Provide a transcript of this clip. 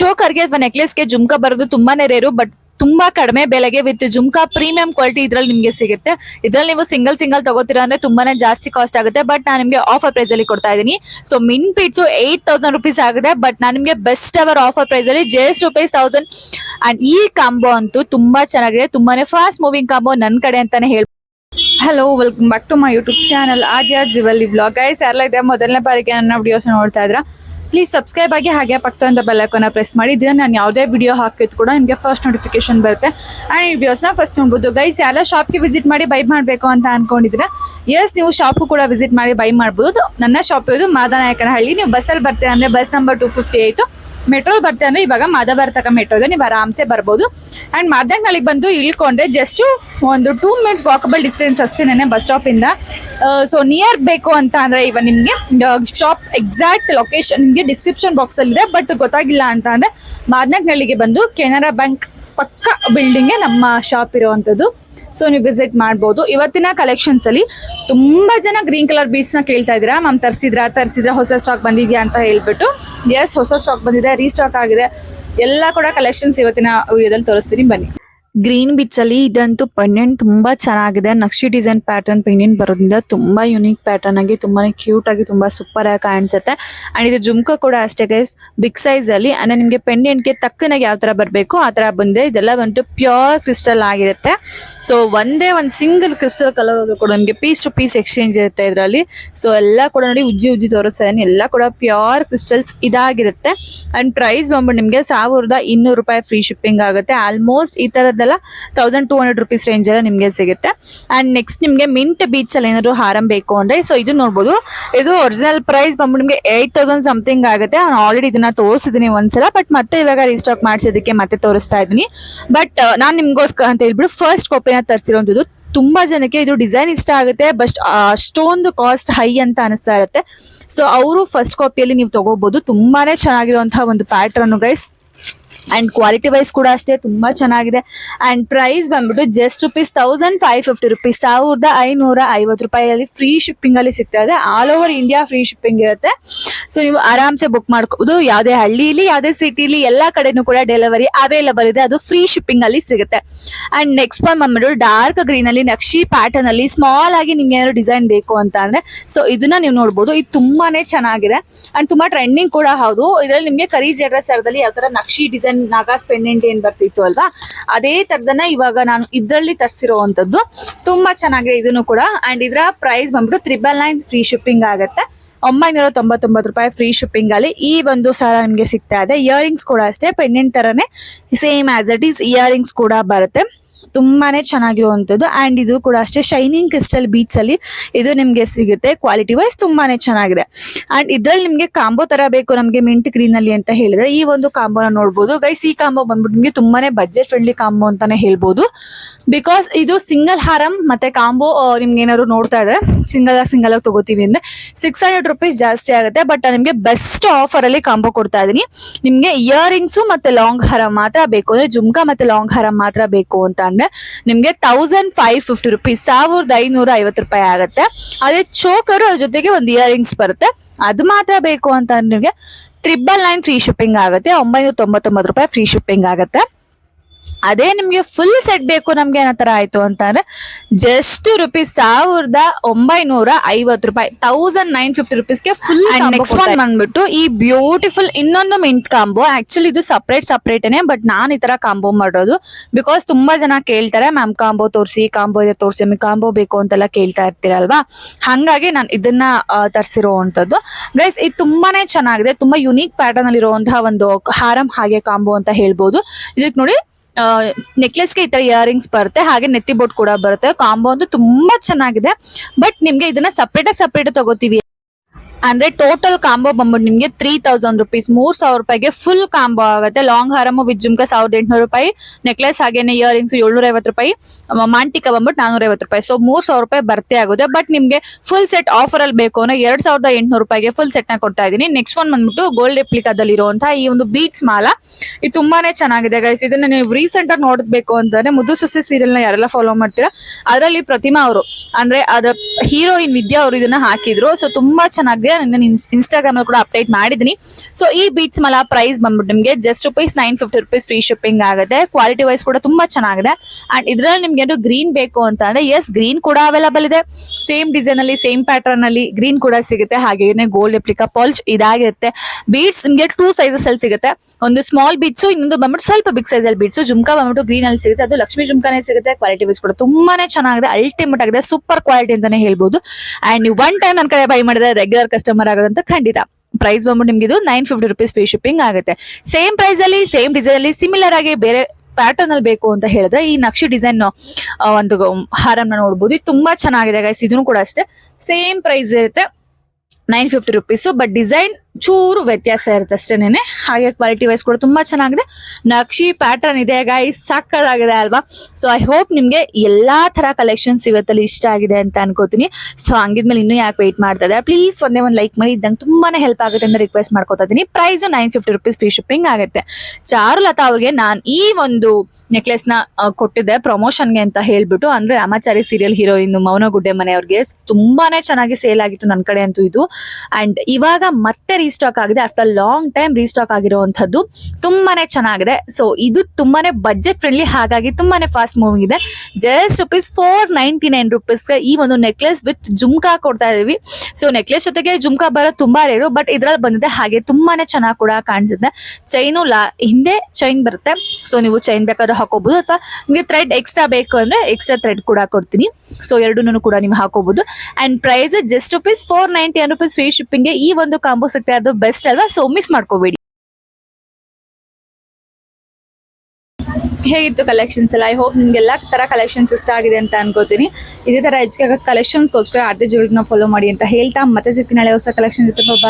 ಚೋಕರ್ಗೆ ಅಥವಾ ನೆಕ್ಲೆಸ್ಗೆ ಜುಮ್ಕಾ ಬರೋದು ತುಂಬಾನೇ ರೇರು, ಬಟ್ ತುಂಬಾ ಕಡಿಮೆ ಬೆಲೆಗೆ ವಿತ್ ಜುಮ್ಕಾ ಪ್ರೀಮಿಯಂ ಕ್ವಾಲಿಟಿ ಇದ್ರಲ್ಲಿ ನಿಮ್ಗೆ ಸಿಗುತ್ತೆ. ಇದ್ರಲ್ಲಿ ನೀವು ಸಿಂಗಲ್ ಸಿಂಗಲ್ ತಗೋತೀರಾ ಅಂದ್ರೆ ತುಂಬಾನೇ ಜಾಸ್ತಿ ಕಾಸ್ಟ್ ಆಗುತ್ತೆ, ಬಟ್ ನಾನು ನಿಮ್ಗೆ ಆಫರ್ ಪ್ರೈಸ್ ಅಲ್ಲಿ ಕೊಡ್ತಾ ಇದ್ದೀನಿ. So mint beads eight thousand rupees ಆಗುತ್ತೆ, ಬಟ್ ನಾನು ನಿಮ್ಗೆ ಬೆಸ್ಟ್ ಅವರ್ ಆಫರ್ ಪ್ರೈಸ್ ಅಲ್ಲಿ ಜಸ್ಟ್ ರುಪೀಸ್ ತೌಸಂಡ್ ಅಂಡ್ ಈ ಕಾಂಬೋ ಅಂತೂ ತುಂಬಾ ಚೆನ್ನಾಗಿದೆ, ತುಂಬಾನೇ ಫಾಸ್ಟ್ ಮೂವಿಂಗ್ ಕಾಂಬೋ ನನ್ ಕಡೆ ಅಂತಾನೆ ಹೇಳ್ಬೋದು hello welcome back to my YouTube channel Aadya jewellery blog guys ಎಲ್ಲ ಇದೆ ಮೊದಲನೇ ಬಾರಿಗೆ ನನ್ನ ವಿಡಿಯೋಸ್ ನೋಡ್ತಾ ಇದ್ರ ಪ್ಲೀಸ್ ಸಬ್ಸ್ಕ್ರೈಬ್ ಆಗಿ ಹಾಗೆ ಪಕ್ಕದ ಬೆಲ್ಲೈಕನ್ನ ಪ್ರೆಸ್ ಮಾಡಿ. ದಿನ ನಾನು ಯಾವುದೇ ವಿಡಿಯೋ ಹಾಕಿದ್ ಕೂಡ ನಿಮಗೆ ಫಸ್ಟ್ ನೋಟಿಫಿಕೇಶನ್ ಬರುತ್ತೆ. ಆ್ಯಂಡ್ ಈ ವಿಡಿಯೋಸ್ನ ಫಸ್ಟ್ ನೋಡ್ಬೋದು. ಗೈಸ್ ಎಲ್ಲ ಶಾಪ್ಗೆ ವಿಸಿಟ್ ಮಾಡಿ ಬೈ ಮಾಡಬೇಕು ಅಂತ ಅಂದ್ಕೊಂಡಿದ್ರೆ ಎಸ್ ನೀವು ಶಾಪು ಕೂಡ ವಿಸಿಟ್ ಮಾಡಿ ಬೈ ಮಾಡ್ಬೋದು. ನನ್ನ ಶಾಪ್ ಇರೋದು ಮಾದನಾಯಕನಹಳ್ಳಿ. ನೀವು ಬಸ್ಸಲ್ಲಿ ಬರ್ತೀರಾ ಅಂದರೆ bus number two fifty eight metro ಬರ್ತೆ ಅಂದ್ರೆ ಇವಾಗ ಮಾದವರ ತಕ ಮೆಟ್ರೋ ಇದೆ ನೀವು ಆರಾಮ್ಸೆ ಬರ್ಬೋದು. ಅಂಡ್ ಮಾದನಹಳ್ಳಿಗೆ ಬಂದು ಇಳ್ಕೊಂಡ್ರೆ ಜಸ್ಟ್ ಒಂದು ಟೂ ಮಿನಿಟ್ಸ್ ವಾಕಬಲ್ ಡಿಸ್ಟೆನ್ಸ್ ಅಷ್ಟೇನೆ ಬಸ್ ಸ್ಟಾಪ್ ಇಂದ. ಸೊ ನಿಯರ್ ಬೇಕು ಅಂತ ಅಂದ್ರೆ ಇವಾಗ ನಿಮ್ಗೆ ಶಾಪ್ ಎಕ್ಸಾಕ್ಟ್ ಲೊಕೇಶನ್ ನಿಮ್ಗೆ ಡಿಸ್ಕ್ರಿಪ್ಷನ್ ಬಾಕ್ಸ್ ಅಲ್ಲಿ ಇದೆ ಬಟ್ ಗೊತ್ತಾಗಿಲ್ಲ ಅಂತ ಅಂದ್ರೆ ಮಾದನಹಳ್ಳಿಗೆ ಬಂದು ಕೆನರಾ ಬ್ಯಾಂಕ್ ಪಕ್ಕ ಬಿಲ್ಡಿಂಗ್ ನಮ್ಮ ಶಾಪ್ ಇರುವಂತದ್ದು. ಸೊ ನೀವು ವಿಸಿಟ್ ಮಾಡ್ಬೋದು. ಇವತ್ತಿನ ಕಲೆಕ್ಷನ್ಸ್ ಅಲ್ಲಿ ತುಂಬಾ ಜನ ಗ್ರೀನ್ ಕಲರ್ ಬೀಡ್ಸ್ನ ಕೇಳ್ತಾ ಇದ್ದೀರಾ? ಮ್ಯಾಮ್ ತರಿಸಿದ್ರಾ? ತರಿಸಿದ್ರ ಹೊಸ ಸ್ಟಾಕ್ ಬಂದಿದ್ಯಾ ಅಂತ ಹೇಳ್ಬಿಟ್ಟು. ಎಸ್ ಹೊಸ ಸ್ಟಾಕ್ ಬಂದಿದೆ ರೀಸ್ಟಾಕ್ ಆಗಿದೆ. ಎಲ್ಲ ಕೂಡ ಕಲೆಕ್ಷನ್ಸ್ ಇವತ್ತಿನ ವಿಡಿಯೋದಲ್ಲಿ ತೋರಿಸ್ತೀನಿ. ಬನ್ನಿ. ಗ್ರೀನ್ ಬೀಚ್ ಅಲ್ಲಿ ಇದಂತೂ ಪೆಂಡೆಂಟ್ ತುಂಬಾ ಚೆನ್ನಾಗಿದೆ. ನಕ್ಷಿ ಡಿಸೈನ್ ಪ್ಯಾಟರ್ನ್ ಪೆಂಡೆಂಟ್ ಬರೋದ್ರಿಂದ ತುಂಬಾ ಯುನಿಕ್ ಪ್ಯಾಟರ್ನ್ ಆಗಿ, ತುಂಬಾನೇ ಕ್ಯೂಟ್ ಆಗಿ, ತುಂಬಾ ಸೂಪರ್ ಆಗಿ ಕಾಣಿಸುತ್ತೆ. ಅಂಡ್ ಇದು ಜುಮ್ಕಾ ಕೂಡ ಅಷ್ಟೇ ಗೈಸ್ ಬಿಗ್ ಸೈಜ್ ಅಲ್ಲಿ. ಅಂದ್ರೆ ನಿಮ್ಗೆ ಪೆಂಡೆಂಟ್ಗೆ ತಕ್ಕನಾಗಿ ಯಾವ ತರ ಬರಬೇಕು, ಆ ತರ ಬಂದ್ರೆ ಇದೆಲ್ಲ ಬಂತು ಪ್ಯೂರ್ ಕ್ರಿಸ್ಟಲ್ ಆಗಿರುತ್ತೆ. ಸೊ ಒಂದೇ ಒಂದು ಸಿಂಗಲ್ ಕ್ರಿಸ್ಟಲ್ ಕಲರ್ ಕೂಡ ನಿಮಗೆ ಪೀಸ್ ಟು ಪೀಸ್ ಎಕ್ಸ್ಚೇಂಜ್ ಇರುತ್ತೆ ಇದರಲ್ಲಿ. ಸೊ ಎಲ್ಲ ಕೂಡ ನೋಡಿ ಉಜ್ಜಿ ಉಜ್ಜಿ ತೋರಿಸ್ತಾ ಇದೀನಿ. ಎಲ್ಲ ಕೂಡ ಪ್ಯೂರ್ ಕ್ರಿಸ್ಟಲ್ಸ್ ಇದಾಗಿರುತ್ತೆ. ಅಂಡ್ ಪ್ರೈಸ್ ಬಂದ್ಬಿಟ್ಟು ನಿಮಗೆ ಸಾವಿರದ ಇನ್ನೂರು ರೂಪಾಯಿ ಫ್ರೀ ಶಿಪ್ಪಿಂಗ್ ಆಗುತ್ತೆ. ಆಲ್ಮೋಸ್ಟ್ ಈ ತರದ್ದೆಲ್ಲ thousand two hundred rupees range ಎಲ್ಲ ನಿಮಗೆ ಸಿಗುತ್ತೆ. ಅಂಡ್ ನೆಕ್ಸ್ಟ್ ನಿಮಗೆ ಮಿಂಟ್ ಬೀಚ್ ಅಲ್ಲಿ ಏನಾದ್ರು ಹಾರಂ ಬೇಕು ಅಂದ್ರೆ ಸೊ ಇದು ನೋಡ್ಬೋದು. ಇದು ಒರಿಜಿನಲ್ ಪ್ರೈಸ್ ಬಂದ್ಬಿಟ್ಟು ನಿಮಗೆ ಏಯ್ಟ್ ತೌಸಂಡ್ ಸಮಥಿಂಗ್ ಆಗುತ್ತೆ. ನಾನು ಆಲ್ರೆಡಿ ಇದನ್ನ ತೋರಿಸಿದ್ದೀನಿ ಒಂದ್ಸಲ ಬಟ್ ಮತ್ತೆ ಇವಾಗ ರೀಸ್ಟಾಕ್ ಮಾಡಿಸೋದಕ್ಕೆ ಮತ್ತೆ ತೋರಿಸ್ತಾ ಇದ್ದೀನಿ. ಬಟ್ ನಾನು ನಿಮ್ಗೋಸ್ಕರ ಅಂತ ಹೇಳ್ಬಿಟ್ಟು ಫಸ್ಟ್ ಕಾಪಿನ ತರಿಸಿರುವಂಥದ್ದು ತುಂಬಾ ಜನಕ್ಕೆ ಇದು ಡಿಸೈನ್ ಇಷ್ಟ ಆಗುತ್ತೆ ಬಟ್ ಅಷ್ಟೊಂದು ಕಾಸ್ಟ್ ಹೈ ಅಂತ ಅನಿಸ್ತಾ ಇರುತ್ತೆ. ಸೊ ಅವರು ಫಸ್ಟ್ ಕಾಪಿಯಲ್ಲಿ ನೀವು ತಗೋಬಹುದು ತುಂಬಾನೇ ಚೆನ್ನಾಗಿರುವಂತಹ ಒಂದು pattern guys and quality wise ಕೂಡ ಅಷ್ಟೇ, ತುಂಬಾ ಚೆನ್ನಾಗಿದೆ. ಅಂಡ್ ಪ್ರೈಸ್ ಬಂದ್ಬಿಟ್ಟು just rupees thousand five fifty rupees ಸಾವಿರದ ಐನೂರ ಐವತ್ತು ರೂಪಾಯಿಯಲ್ಲಿ ಫ್ರೀ ಶಿಪ್ಪಿಂಗ್ ಅಲ್ಲಿ ಸಿಗ್ತಾ ಇದೆ. All over India free shipping ಇರುತ್ತೆ. ಸೊ ನೀವು ಆರಾಮ್ಸೆ ಬುಕ್ ಮಾಡ್ಕೋಬಹುದು ಯಾವುದೇ ಹಳ್ಳಿಲಿ, ಯಾವುದೇ ಸಿಟಿಲಿ ಎಲ್ಲಾ ಕಡೆನೂ ಕೂಡ ಡೆಲಿವರಿ ಅವೈಲಬಲ್ ಇದೆ. ಅದು ಫ್ರೀ ಶಿಪ್ಪಿಂಗ್ ಅಲ್ಲಿ ಸಿಗುತ್ತೆ. ಅಂಡ್ ನೆಕ್ಸ್ಟ್ ಒನ್ ಬಂದ್ಬಿಟ್ಟು ಡಾರ್ಕ್ ಗ್ರೀನ್ ಅಲ್ಲಿ, ನಕ್ಷಿ ಪ್ಯಾಟರ್ನ್ ಅಲ್ಲಿ ಸ್ಮಾಲ್ ಆಗಿ ನಿಮ್ಗೆ ಏನಾದ್ರು ಡಿಸೈನ್ ಬೇಕು ಅಂತ ಅಂದ್ರೆ ಸೊ ಇದನ್ನ ನೀವು ನೋಡ್ಬೋದು. ಇದು ತುಂಬಾನೇ ಚೆನ್ನಾಗಿದೆ. ಅಂಡ್ ತುಂಬಾ ಟ್ರೆಂಡಿಂಗ್ ಕೂಡ ಹೌದು. ಇದರಲ್ಲಿ ನಿಮ್ಗೆ ಕರಿ ಜೆಡ್ರ ಸರದಲ್ಲಿ ಯಾವ ತರ ನಕ್ಷಿ ಡಿಸೈನ್ ನಾಗಾಸ್ ಪೆಂಡೆಂಟ್ ಏನ್ ಬರ್ತಿತ್ತು ಅಲ್ವಾ? ಅದೇ ತರದನ್ನ ಇವಾಗ ನಾನು ಇದರಲ್ಲಿ ತರಿಸಿರುವಂತದ್ದು ತುಂಬಾ ಚೆನ್ನಾಗಿದೆ ಇದನ್ನು ಕೂಡ. ಅಂಡ್ ಇದರ ಪ್ರೈಸ್ ಬಂದ್ಬಿಟ್ಟು ತ್ರಿಬಲ್ ನೈನ್ ಫ್ರೀ ಶಿಪ್ಪಿಂಗ್ ಆಗುತ್ತೆ. ಒಂಬೈನೂರ ತೊಂಬತ್ತೊಂಬತ್ತು ರೂಪಾಯಿ ಫ್ರೀ ಶಿಪ್ಪಿಂಗ್ ಅಲ್ಲಿ ಈ ಒಂದು ಸರ ನಿಮಗೆ ಸಿಗ್ತಾ ಇದೆ. ಇಯರಿಂಗ್ಸ್ ಕೂಡ ಅಷ್ಟೇ ಪೆಂಡೆಂಟ್ ತರನೇ same as it is earrings ಕೂಡ ಬರುತ್ತೆ. ತುಂಬಾನೇ ಚೆನ್ನಾಗಿರುವಂತದ್ದು ಅಂಡ್ ಇದು ಕೂಡ ಅಷ್ಟೇ ಶೈನಿಂಗ್ ಕ್ರಿಸ್ಟಲ್ ಅಲ್ಲಿ ಇದು ನಿಮ್ಗೆ ಸಿಗುತ್ತೆ. ಕ್ವಾಲಿಟಿ ವೈಸ್ ತುಂಬಾನೇ ಚೆನ್ನಾಗಿದೆ. ಅಂಡ್ ಇದ್ರಲ್ಲಿ ನಿಮಗೆ ಕಾಂಬೋ ತರ ಬೇಕು ನಮಗೆ ಮಿಂಟ್ ಗ್ರೀನ್ ಅಲ್ಲಿ ಅಂತ ಹೇಳಿದ್ರೆ ಈ ಒಂದು ಕಾಂಬೋನ ನೋಡ್ಬೋದು. ಗೈಸ್ ಈ ಕಾಂಬೋ ಬಂದ್ಬಿಟ್ಟು ನಿಮಗೆ ತುಂಬಾನೇ ಬಜೆಟ್ ಫ್ರೆಂಡ್ಲಿ ಕಾಂಬೋ ಅಂತಾನೆ ಹೇಳ್ಬೋದು. ಬಿಕಾಸ್ ಇದು ಸಿಂಗಲ್ ಹಾರಂ ಮತ್ತೆ ಕಾಂಬೋ ನಿಮ್ಗೆ ಏನಾದ್ರು ನೋಡ್ತಾ ಇದ್ರೆ ಸಿಂಗಲ್ ಆಗಿ ಸಿಂಗಲ್ ಆಗಿ ತಗೋತೀವಿ ಅಂದ್ರೆ ಸಿಕ್ಸ್ ಹಂಡ್ರೆಡ್ ರುಪೀಸ್ ಜಾಸ್ತಿ ಆಗುತ್ತೆ. ಬಟ್ ನಿಮ್ಗೆ ಬೆಸ್ಟ್ ಆಫರ್ ಅಲ್ಲಿ ಕಾಂಬೋ ಕೊಡ್ತಾ ಇದೀನಿ. ನಿಮ್ಗೆ ಇಯರಿಂಗ್ಸ್ ಮತ್ತೆ ಲಾಂಗ್ ಹಾರ ಮಾತ್ರ ಬೇಕು. ಅಂದ್ರೆ ಜುಮ್ಕಾ ಮತ್ತೆ ಲಾಂಗ್ ಹಾರ ಮಾತ್ರ ಬೇಕು ಅಂತ ನಿಮ್ಗೆ ತೌಸಂಡ್ ಫೈವ್ ಫಿಫ್ಟಿ ರುಪೀಸ್ ಸಾವಿರದ ಐನೂರ ಐವತ್ತು ರೂಪಾಯಿ ಆಗುತ್ತೆ. ಅದೇ ಚೋಕರು ಅದ್ರ ಜೊತೆಗೆ ಒಂದು ಇಯರಿಂಗ್ಸ್ ಬರುತ್ತೆ. ಅದು ಮಾತ್ರ ಬೇಕು ಅಂತ ನಿಮ್ಗೆ ತ್ರಿಬಲ್ ನೈನ್ ಫ್ರೀ ಶಿಪ್ಪಿಂಗ್ ಆಗುತ್ತೆ. ಒಂಬೈನೂರ ತೊಂಬತ್ತೊಂಬತ್ತು ರೂಪಾಯಿ ಫ್ರೀ ಶಿಪ್ಪಿಂಗ್ ಆಗುತ್ತೆ. ಅದೇ ನಿಮ್ಗೆ ಫುಲ್ ಸೆಟ್ ಬೇಕು ನಮ್ಗೆ ಏನೋ ತರ ಆಯ್ತು ಅಂತಂದ್ರೆ ಜಸ್ಟ್ ರುಪೀಸ್ ಸಾವಿರದ ಒಂಬೈನೂರ ಐವತ್ತು ರೂಪಾಯಿ ತೌಸಂಡ್ ನೈನ್ ಫಿಫ್ಟಿ ರುಪೀಸ್ಗೆ ಫುಲ್ ನೆಕ್ಸ್ಟ್ ಒನ್ ಬಂದ್ಬಿಟ್ಟು ಈ ಬ್ಯೂಟಿಫುಲ್ ಇನ್ನೊಂದು ಮಿಂಟ್ ಕಾಂಬೋ ಆಕ್ಚುಲಿ ಇದು ಸಪ್ರೇಟ್ ಸಪ್ರೇಟೇನೆ ಬಟ್ ನಾನು ಈ ತರ ಕಾಂಬೋ ಮಾಡೋದು ಬಿಕಾಸ್ ತುಂಬಾ ಜನ ಕೇಳ್ತಾರೆ ಮ್ಯಾಮ್ ಕಾಂಬೋ ತೋರಿಸಿ ಕಾಂಬೋ ಇದೆ ತೋರಿಸಿ ನಮಗೆ ಕಾಂಬೋ ಬೇಕು ಅಂತೆಲ್ಲ ಕೇಳ್ತಾ ಇರ್ತೀರಲ್ವಾ? ಹಂಗಾಗಿ ನಾನು ಇದನ್ನ ತರಿಸಿರುವಂತದ್ದು ಗೈಸ್ ಇದು ತುಂಬಾನೇ ಚೆನ್ನಾಗಿದೆ. ತುಂಬಾ ಯುನೀಕ್ ಪ್ಯಾಟರ್ನ್ ಅಲ್ಲಿ ಇರುವಂತಹ ಒಂದು ಹಾರಂ ಹಾಗೆ ಕಾಂಬೋ ಅಂತ ಹೇಳ್ಬೋದು. ಇದಕ್ ನೋಡಿ ನೆಕ್ಲೆಸ್ಗೆ ಈ ತರ ಇಯರಿಂಗ್ಸ್ ಬರುತ್ತೆ, ಹಾಗೆ ನೆತ್ತಿ ಬೋಟ್ ಕೂಡ ಬರುತ್ತೆ. ಕಾಂಬೋ ಒಂದು ತುಂಬಾ ಚೆನ್ನಾಗಿದೆ. ಬಟ್ ನಿಮ್ಗೆ ಇದನ್ನ ಸಪ್ರೇಟ್ ಸಪ್ರೇಟ್ ತಗೋತೀವಿ. ಅಂದ್ರೆ ಟೋಟಲ್ ಕಾಂಬೋ ಬಂದ್ಬಿಟ್ಟು ನಿಮ್ಗೆ ತ್ರೀ ತೌಸಂಡ್ ರುಪೀಸ್ ಮೂರ್ ಸಾವಿರ ರೂಪಾಯಿಗೆ ಫುಲ್ ಕಾಂಬೋ ಆಗುತ್ತೆ. ಲಾಂಗ್ ಹಾರಮ್ ವಿತ್ ಜುಮ್ಕ ಸಾವಿರದ ಎಂಟುನೂರು ರೂಪಾಯಿ ನೆಕ್ಲೆಸ್ ಹಾಗೇನೆ ಇಯರಿಂಗ್ಸ್ ಏಳ್ನೂರ ಐವತ್ತು ರೂಪಾಯಿ ಮಾಂಟಿಕ ಬಂದ್ಬಿಟ್ಟು ನಾನೂರ ಐವತ್ತು ರೂಪಾಯಿ. ಸೊ ಮೂರ್ ಸಾವಿರ ರೂಪಾಯಿ ಬರ್ತೇ ಆಗುತ್ತೆ. ಬಟ್ ನಿಮ್ಗೆ ಫುಲ್ ಸೆಟ್ ಆಫರ್ ಅಲ್ಲಿ ಬೇಕು ಅಂದ್ರೆ ಎರಡ್ ಸಾವಿರದ ಎಂಟುನೂರು ರೂಪಾಯಿಗೆ ಫುಲ್ ಸೆಟ್ನ ಕೊಡ್ತಾ ಇದೀನಿ ನೆಕ್ಸ್ಟ್ ಒನ್ ಬಂದ್ಬಿಟ್ಟು ಗೋಲ್ಡ್ ರೆಪ್ಲಿಕಾದಲ್ಲಿ ಇರುವಂತಹ ಈ ಒಂದು ಬೀಟ್ಸ್ ಮಾಲ. ಇದು ತುಂಬಾನೇ ಚೆನ್ನಾಗಿದೆ ಗೈಸ್ ಇದನ್ನ ನೀವು ರೀಸೆಂಟ್ ಆಗಿ ನೋಡಬೇಕು ಅಂತಂದ್ರೆ ಮುದ್ದು ಸೊಸೆ ಸೀರಿಯಲ್ನ ಯಾರೆಲ್ಲ ಫಾಲೋ ಮಾಡ್ತೀರಾ, ಅದರಲ್ಲಿ ಪ್ರತಿಮಾ ಅವರು. ಅಂದ್ರೆ ಅದ್ರ ಹೀರೋಯಿನ್ ವಿದ್ಯಾ ಅವರು ಇದನ್ನ ಹಾಕಿದ್ರು. ಸೊ ತುಂಬಾ ಚೆನ್ನಾಗಿದೆ. ನಾನು ಇನ್ಸ್ಟಾಗ್ರಾಮ್ ಅಲ್ಲಿ ಕೂಡ ಅಪ್ಡೇಟ್ ಮಾಡಿದೀನಿ. ಸೊ ಈ ಬೀಟ್ಸ್ ಮಲ ಪ್ರೈಸ್ ಬಂದ್ಬಿಟ್ಟು ನಿಮಗೆ just rupees nine fifty rupees free shipping ಆಗುತ್ತೆ. ಕ್ವಾಲಿಟಿ ವೈಸ್ ಕೂಡ ತುಂಬಾ ಚೆನ್ನಾಗಿದೆ. ಅಂಡ್ ಇದ್ರಲ್ಲಿ ನಿಮ್ಗೆ ಏನು ಗ್ರೀನ್ ಬೇಕು ಅಂತ ಅಂದ್ರೆ ಎಸ್ ಗ್ರೀನ್ ಕೂಡ ಅವೈಲಬಲ್ ಇದೆ. ಸೇಮ್ ಡಿಸೈನ್ ಅಲ್ಲಿ ಸೇಮ್ ಪ್ಯಾಟರ್ನ್ ಅಲ್ಲಿ ಗ್ರೀನ್ ಕೂಡ ಸಿಗುತ್ತೆ. ಹಾಗೇನೆ ಗೋಲ್ಡ್ ಎಪ್ಲಿಕಾ ಪಾಲ್ಚ್ ಇದಾಗಿರುತ್ತೆ. ಬೀಟ್ಸ್ ನಿಮ್ಗೆ ಟೂ ಸೈಜಸ್ ಅಲ್ಲಿ ಸಿಗುತ್ತೆ. ಒಂದು ಸ್ಮಾಲ್ ಬೀಟ್ಸ್ ಇನ್ನೊಂದು ಬಂದ್ಬಿಟ್ಟು ಸ್ವಲ್ಪ ಬಿಗ್ ಸೈಜ್ ಅಲ್ಲಿ ಬೀಟ್ಸ್ ಜುಮ್ಕಾ ಬಂದ್ಬಿಟ್ಟು ಗ್ರೀನ್ ಅಲ್ಲಿ ಸಿಗುತ್ತೆ. ಅದು ಲಕ್ಷ್ಮಿ ಜುಮ್ಕಾನೇ ಸಿಗುತ್ತೆ. ಕ್ವಾಲಿಟಿ ವೈಸ್ ಕೂಡ ತುಂಬಾನೇ ಚೆನ್ನಾಗಿದೆ. ಅಲ್ಟಿಮೇಟ್ ಆಗಿದೆ. ಸೂಪರ್ ಕ್ವಾಲಿಟಿ ಅಂತಾನೆ ಹೇಳ್ಬೋದು. ಅಂಡ್ ನೀವು ಒನ್ ಟೈಮ್ ನನ್ನ ಕಡೆ ಬೈ ಮಾಡಿದ್ರೆ ರೆಗ್ಯುಲರ್ ಕಸ್ಟಮರ್ ಆಗೋದಂತ ಖಂಡಿತ. ಪ್ರೈಸ್ ಬಂದ್ಬಿಟ್ಟು ನಿಮ್ಗೆ ಇದು nine fifty rupees free shipping ಆಗುತ್ತೆ. ಸೇಮ್ ಪ್ರೈಸ್ ಅಲ್ಲಿ ಸೇಮ್ ಡಿಸೈನ್ ಅಲ್ಲಿ ಸಿಮಿಲರ್ ಆಗಿ ಬೇರೆ ಪ್ಯಾಟರ್ನ್ ಅಲ್ಲಿ ಬೇಕು ಅಂತ ಹೇಳಿದ್ರೆ ಈ ನಕ್ಷಿ ಡಿಸೈನ್ ಒಂದು ಹಾರನ್ನ ನೋಡ್ಬೋದು. ಇದು ತುಂಬಾ ಚೆನ್ನಾಗಿದೆ ಗೈಸ್ ಇದನ್ನು ಕೂಡ ಅಷ್ಟೇ. ಸೇಮ್ ಪ್ರೈಸ್ ಇರುತ್ತೆ. Nine fifty rupees but design ಚೂರು ವ್ಯತ್ಯಾಸ ಇರುತ್ತೆ ಅಷ್ಟೇನೆ ಹಾಗೆ ಕ್ವಾಲಿಟಿ ವೈಸ್ ಕೂಡ ತುಂಬಾ ಚೆನ್ನಾಗಿದೆ. ನಕ್ಷಿ ಪ್ಯಾಟರ್ನ್ ಇದೆ ಗಾಯ ಸಾಕಾಗಿದೆ ಅಲ್ವಾ? ಸೊ ಐ ಹೋಪ್ ನಿಮ್ಗೆ ಎಲ್ಲಾ ತರ ಕಲೆಕ್ಷನ್ಸ್ ಇವತ್ತಲ್ಲಿ ಇಷ್ಟ ಆಗಿದೆ ಅಂತ ಅನ್ಕೋತೀನಿ. ಸೊ ಹಂಗಿದ್ಮೇಲೆ ಇನ್ನೂ ಯಾಕೆ ವೇಟ್ ಮಾಡ್ತಾ ಇದೆ ಪ್ಲೀಸ್ ಒಂದೇ ಒಂದು ಲೈಕ್ ಮಾಡಿ, ಇದ್ದಂಗೆ ತುಂಬಾನೇ ಹೆಲ್ಪ್ ಆಗುತ್ತೆ ಅಂತ ರಿಕ್ವೆಸ್ಟ್ ಮಾಡ್ಕೋತಾ ಇದೀನಿ price nine fifty rupees free shipping ಆಗುತ್ತೆ. ಚಾರುಲತಾ ಅವ್ರಿಗೆ ನಾನು ಈ ಒಂದು ನೆಕ್ಲೆಸ್ನ ಕೊಟ್ಟಿದ್ದೆ ಪ್ರಮೋಷನ್ಗೆ ಅಂತ ಹೇಳ್ಬಿಟ್ಟು. ಅಂದ್ರೆ ರಾಮಾಚಾರಿ ಸೀರಿಯಲ್ ಹೀರೋಯಿನ್ ಮೌನಗುಡ್ಡೆ ಮನೆಯವ್ರಿಗೆ. ತುಂಬಾನೇ ಚೆನ್ನಾಗಿ ಸೇಲ್ ಆಗಿತ್ತು ನನ್ನ ಕಡೆ ಅಂತೂ ಇದು. ಅಂಡ್ ಇವಾಗ ಮತ್ತೆ ರೀಸ್ಟಾಕ್ ಆಗಿದೆ. ಆಫ್ಟರ್ ಲಾಂಗ್ ಟೈಮ್ ರೀಸ್ಟಾಕ್ ಆಗಿರುವಂತದ್ದು ತುಂಬಾನೇ ಚೆನ್ನಾಗಿದೆ. ಸೊ ಇದು ತುಂಬಾನೇ ಬಜೆಟ್ ಫ್ರೆಂಡ್ಲಿ ಹಾಗಾಗಿ ತುಂಬಾನೇ ಫಾಸ್ಟ್ ಮೂವಿಂಗ್ ಇದೆ. Just rupees four ninety nine ರುಪೀಸ್ಗೆ ಈ ಒಂದು ನೆಕ್ಲೆಸ್ ವಿತ್ ಜುಮ್ಕಾ ಕೊಡ್ತಾ ಇದೀವಿ. ಸೊ ನೆಕ್ಲೆಸ್ ಜೊತೆಗೆ ಜುಮ್ಕಾ ಬರೋದು ತುಂಬಾ ರೇರು ಬಟ್ ಇದ್ರಲ್ಲಿ ಬಂದಿದೆ. ಹಾಗೆ ತುಂಬಾನೇ ಚೆನ್ನಾಗಿ ಕೂಡ ಕಾಣಿಸುತ್ತೆ. ಚೈನು ಲಾ ಹಿಂದೆ ಚೈನ್ ಬರುತ್ತೆ. ಸೊ ನೀವು ಚೈನ್ ಬೇಕಾದ್ರೆ ಹಾಕೋಬಹುದು ಅಥವಾ ನಿಮಗೆ ಥ್ರೆಡ್ ಎಕ್ಸ್ಟ್ರಾ ಬೇಕು ಅಂದ್ರೆ ಎಕ್ಸ್ಟ್ರಾ ಥ್ರೆಡ್ ಕೂಡ ಕೊಡ್ತೀನಿ. ಸೊ ಎರಡನ್ನೂ ಕೂಡ ನೀವು ಹಾಕೋಬಹುದು and price just rupees four ninety rupees free shipping ಈ ಒಂದು ಕಾಂಬೋ ಸಿಗ್ತಾ ಅದು ಬೆಸ್ಟ್ ಅಲ್ವಾ? ಸೊ ಮಿಸ್ ಮಾಡ್ಕೋಬೇಡಿ. ಹೇಗಿತ್ತು ಕಲೆಕ್ಷನ್ಸ್ ಎಲ್ಲ? ಐ ಹೋಪ್ ನಿಮ್ಗೆ ಎಲ್ಲ ತರ ಕಲೆಕ್ಷನ್ಸ್ ಇಷ್ಟ ಆಗಿದೆ ಅಂತ ಅನ್ಕೋತೀನಿ. ಇದೇ ತರ ಹೆಚ್ಚಿಗೆ ಕಲೆಕ್ಷನ್ಸ್ಗೋಸ್ಕರ ಅರ್ಧ ಜೋಳಿನ ಫಾಲೋ ಮಾಡಿ ಅಂತ ಹೇಳ್ತಾ, ಮತ್ತೆ ಸಿಗ್ತೀನಿ ಹೊಸ ಕಲೆಕ್ಷನ್ ಜೊತೆ ಬಾಯ್